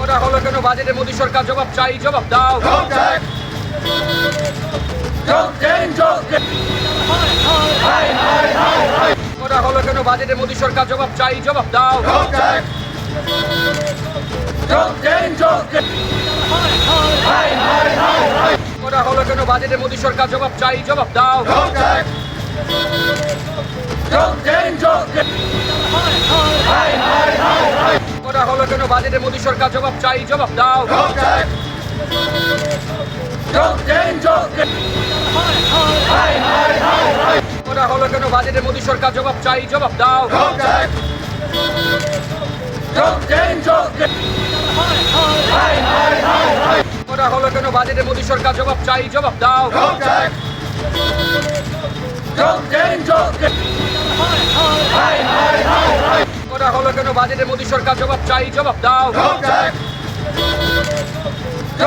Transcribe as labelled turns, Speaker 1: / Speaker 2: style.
Speaker 1: করা হলো কেন? বাজেটে মোদী সরকার জবাব চাই, জবাব দাও। করা হলো কেন? বাজেটে মোদী সরকার জবাব চাই, জবাব দাও। করা হলো কেন? বাজেটে মোদী সরকার জবাব চাই, জবাব দাও। কেন বাজেটে মোদী সরকার জবাব চাই জবাব দাও। করা হলো কেন বাজেটে মোদী সরকার জবাব চাই জবাব দাও। করা হলো কেন বাজেটে মোদী সরকার জবাব চাই জবাব দাও। হলো কেন বাজেটে মোদী সরকার জবাব চাই? জবাব দাও।